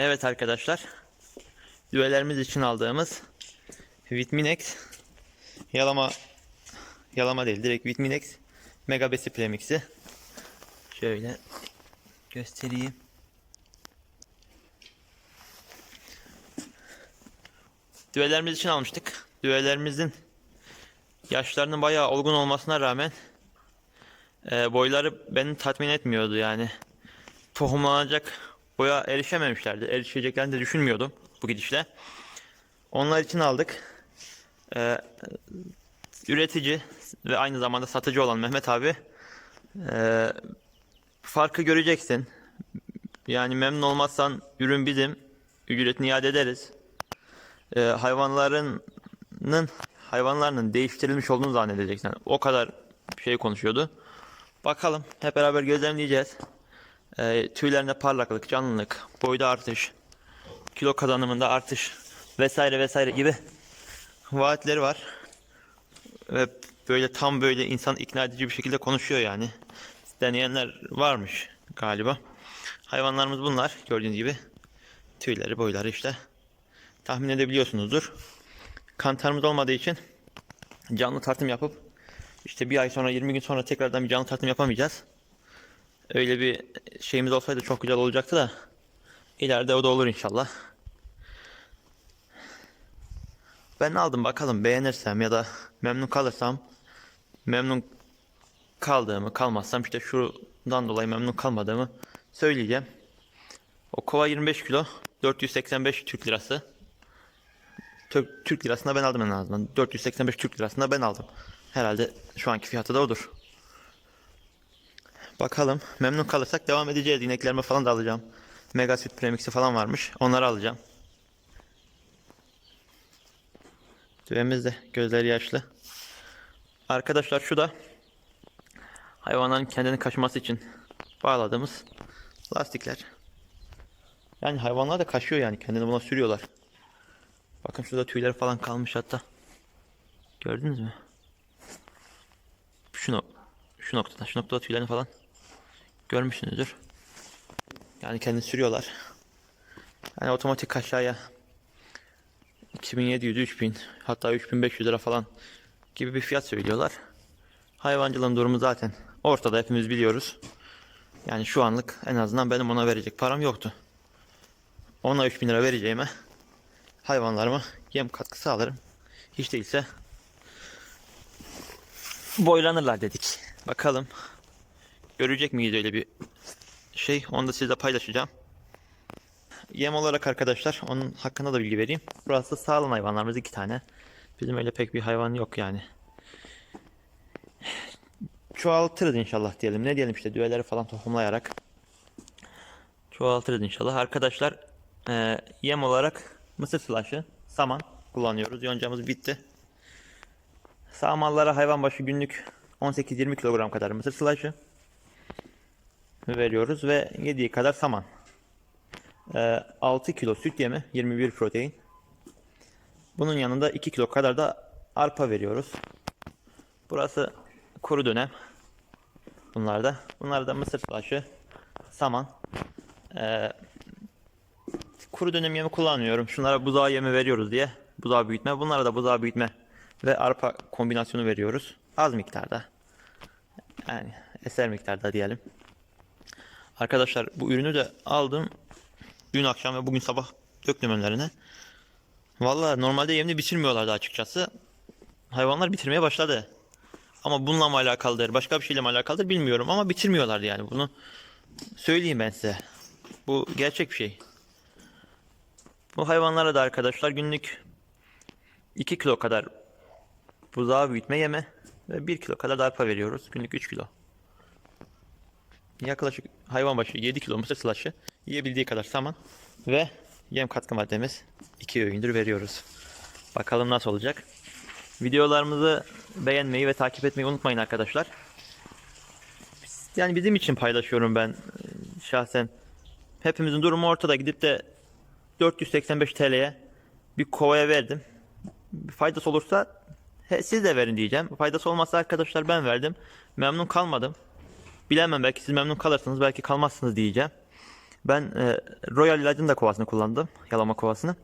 Evet arkadaşlar. Düğelerimiz için aldığımız Vitminex yalama yalama değil direkt Vitminex Mega Besi Premix'i şöyle göstereyim. Düğelerimiz için almıştık. Düğelerimizin yaşlarının bayağı olgun olmasına rağmen e, boyları beni tatmin etmiyordu yani. Tohumlanacak boya erişememişlerdi. Erişeceklerini de düşünmüyordum bu gidişle. Onlar için aldık. Ee, üretici ve aynı zamanda satıcı olan Mehmet abi ee, farkı göreceksin. Yani memnun olmazsan ürün bizim. Ücretini iade ederiz. Ee, hayvanlarının hayvanlarının değiştirilmiş olduğunu zannedeceksin. O kadar şey konuşuyordu. Bakalım hep beraber gözlemleyeceğiz. Ee, tüylerinde parlaklık, canlılık, boyda artış, kilo kazanımında artış vesaire vesaire gibi vaatleri var. Ve böyle tam böyle insan ikna edici bir şekilde konuşuyor yani. Deneyenler varmış galiba. Hayvanlarımız bunlar gördüğünüz gibi. Tüyleri, boyları işte. Tahmin edebiliyorsunuzdur. Kantarımız olmadığı için canlı tartım yapıp işte bir ay sonra 20 gün sonra tekrardan bir canlı tartım yapamayacağız. Öyle bir şeyimiz olsaydı çok güzel olacaktı da ileride o da olur inşallah. Ben aldım bakalım beğenirsem ya da memnun kalırsam memnun kaldığımı kalmazsam işte şuradan dolayı memnun kalmadığımı söyleyeceğim. O kova 25 kilo 485 Türk lirası. Türk, Türk lirasında ben aldım en azından. 485 Türk lirasında ben aldım. Herhalde şu anki fiyatı da odur. Bakalım memnun kalırsak devam edeceğiz. İneklerime falan da alacağım. Mega süt premix'i falan varmış. Onları alacağım. Düğemiz de gözleri yaşlı. Arkadaşlar şu da hayvanların kendini kaşıması için bağladığımız lastikler. Yani hayvanlar da kaşıyor yani kendini buna sürüyorlar. Bakın şurada tüyler falan kalmış hatta. Gördünüz mü? Şu, no şu noktada, şu noktada tüylerini falan görmüşsünüzdür. Yani kendini sürüyorlar. Yani otomatik aşağıya 2700, 3000 hatta 3500 lira falan gibi bir fiyat söylüyorlar. Hayvancılığın durumu zaten ortada hepimiz biliyoruz. Yani şu anlık en azından benim ona verecek param yoktu. Ona 3000 lira vereceğime hayvanlarıma yem katkısı alırım. Hiç değilse boylanırlar dedik. Bakalım görecek miyiz öyle bir şey. Onu da sizle paylaşacağım. Yem olarak arkadaşlar onun hakkında da bilgi vereyim. Burası sağlam hayvanlarımız iki tane. Bizim öyle pek bir hayvan yok yani. Çoğaltırız inşallah diyelim. Ne diyelim işte düveleri falan tohumlayarak. Çoğaltırız inşallah. Arkadaşlar e, yem olarak mısır sılaşı, saman kullanıyoruz. Yoncamız bitti. Sağmallara hayvan başı günlük 18-20 kilogram kadar mısır sılaşı veriyoruz ve yediği kadar saman. Ee, 6 kilo süt yemi, 21 protein. Bunun yanında 2 kilo kadar da arpa veriyoruz. Burası kuru dönem. Bunlarda. Bunlar da mısır slaşı, saman. Ee, kuru dönem yemi kullanmıyorum. Şunlara buzağı yemi veriyoruz diye. Buzağı büyütme. Bunlara da buzağı büyütme ve arpa kombinasyonu veriyoruz. Az miktarda. Yani eser miktarda diyelim. Arkadaşlar bu ürünü de aldım. Dün akşam ve bugün sabah döktüm önlerine. Vallahi normalde yemini bitirmiyorlardı açıkçası. Hayvanlar bitirmeye başladı. Ama bununla mı alakalıdır, başka bir şeyle mi alakalıdır bilmiyorum ama bitirmiyorlardı yani bunu. Söyleyeyim ben size. Bu gerçek bir şey. Bu hayvanlara da arkadaşlar günlük 2 kilo kadar buzağı büyütme yeme ve 1 kilo kadar da arpa veriyoruz. Günlük 3 kilo. Yaklaşık hayvan başı 7 kilo mısır sılaşı, yiyebildiği kadar saman ve yem katkı maddemiz 2 öğündür veriyoruz. Bakalım nasıl olacak. Videolarımızı beğenmeyi ve takip etmeyi unutmayın arkadaşlar. Yani bizim için paylaşıyorum ben e, şahsen. Hepimizin durumu ortada. Gidip de 485 TL'ye bir kovaya verdim. Faydası olursa siz de verin diyeceğim. Faydası olmazsa arkadaşlar ben verdim. Memnun kalmadım. Bilemem belki siz memnun kalırsınız belki kalmazsınız diyeceğim. Ben e, Royal ilacın da kovasını kullandım. Yalama kovasını.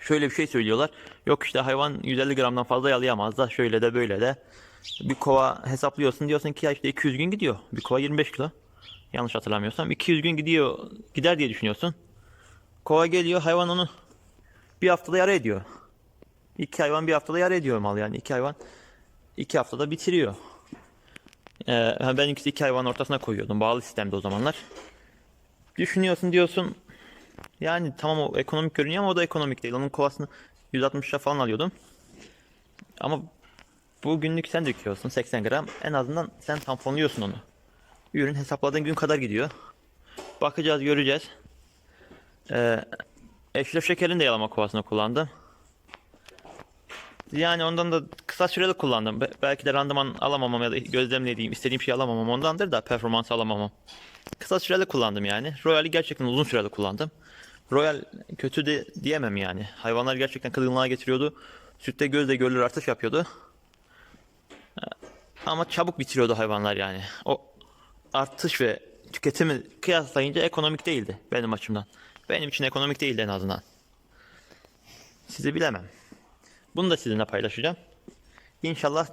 Şöyle bir şey söylüyorlar. Yok işte hayvan 150 gramdan fazla yalayamaz da şöyle de böyle de. Bir kova hesaplıyorsun diyorsun ki ya işte 200 gün gidiyor. Bir kova 25 kilo. Yanlış hatırlamıyorsam 200 gün gidiyor gider diye düşünüyorsun. Kova geliyor hayvan onu bir haftada yara ediyor. İki hayvan bir haftada yara ediyor mal yani. iki hayvan iki haftada bitiriyor. Ee, ben ikisi iki hayvan ortasına koyuyordum. Bağlı sistemde o zamanlar. Düşünüyorsun diyorsun yani tamam o ekonomik görünüyor ama o da ekonomik değil. Onun kovasını 160 lira falan alıyordum. Ama bu günlük sen döküyorsun 80 gram. En azından sen tamponluyorsun onu. Ürün hesapladığın gün kadar gidiyor. Bakacağız göreceğiz. Ee, eşref şekerin de yalama kovasını kullandım. Yani ondan da kısa süreli kullandım. Be- belki de randıman alamamam ya da gözlemlediğim, istediğim şeyi alamamam ondandır da performans alamamam. Kısa süreli kullandım yani. Royal'i gerçekten uzun süreli kullandım. Royal kötü de diyemem yani. Hayvanlar gerçekten kılığına getiriyordu. Sütte gözle görülür artış yapıyordu. Ee, Ama çabuk bitiriyordu hayvanlar yani. O artış ve tüketimi kıyaslayınca ekonomik değildi benim açımdan. Benim için ekonomik değildi en azından. Sizi bilemem. Bunu da sizinle paylaşacağım. İnşallah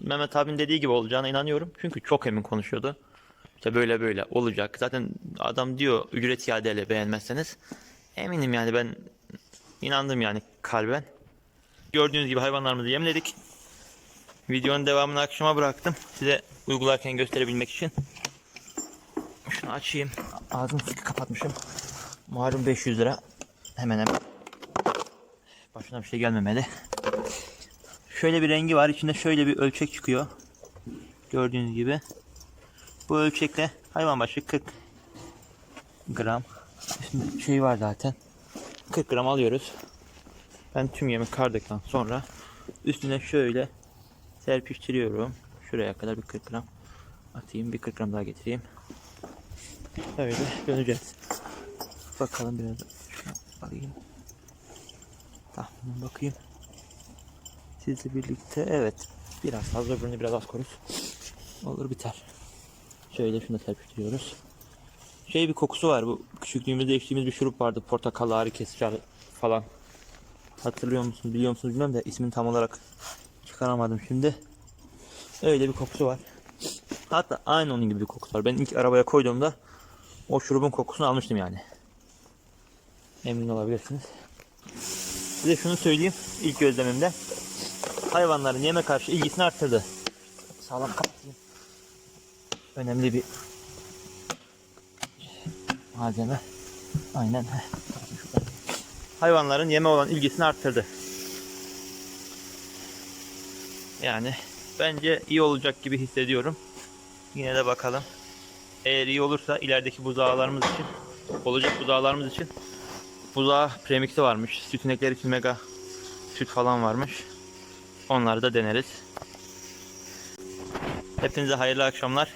Mehmet abinin dediği gibi olacağına inanıyorum. Çünkü çok emin konuşuyordu. İşte böyle böyle olacak. Zaten adam diyor ücret iadeyle beğenmezseniz. Eminim yani ben inandım yani kalben. Gördüğünüz gibi hayvanlarımızı yemledik. Videonun devamını akşama bıraktım. Size uygularken gösterebilmek için. Şunu açayım. Ağzını sıkı kapatmışım. Malum 500 lira. Hemen hemen. Başına bir şey gelmemeli. Şöyle bir rengi var. İçinde şöyle bir ölçek çıkıyor. Gördüğünüz gibi. Bu ölçekle hayvan başı 40 gram. Şimdi şey var zaten. 40 gram alıyoruz. Ben tüm yemi kardıktan sonra üstüne şöyle serpiştiriyorum. Şuraya kadar bir 40 gram atayım. Bir 40 gram daha getireyim. Böyle döneceğiz. Bakalım biraz alayım. Tahminen bakayım. Sizle birlikte evet. Biraz fazla öbürünü biraz az koruz. Olur biter. Şöyle şunu da serpiştiriyoruz. Şey bir kokusu var bu küçüklüğümüzde içtiğimiz bir şurup vardı. Portakal ağrı kesici falan. Hatırlıyor musunuz biliyor musunuz bilmem de ismini tam olarak çıkaramadım şimdi. Öyle bir kokusu var. Hatta aynı onun gibi bir kokusu var. Ben ilk arabaya koyduğumda o şurubun kokusunu almıştım yani. Emin olabilirsiniz. Size şunu söyleyeyim ilk gözlemimde. Hayvanların yeme karşı ilgisini arttırdı. Sağlam kapatayım. Önemli bir malzeme. Aynen. Hayvanların yeme olan ilgisini arttırdı. Yani bence iyi olacak gibi hissediyorum. Yine de bakalım. Eğer iyi olursa ilerideki buzağlarımız için olacak buzağlarımız için buzağı premix'i varmış. Süt inekleri için mega süt falan varmış. Onları da deneriz. Hepinize hayırlı akşamlar.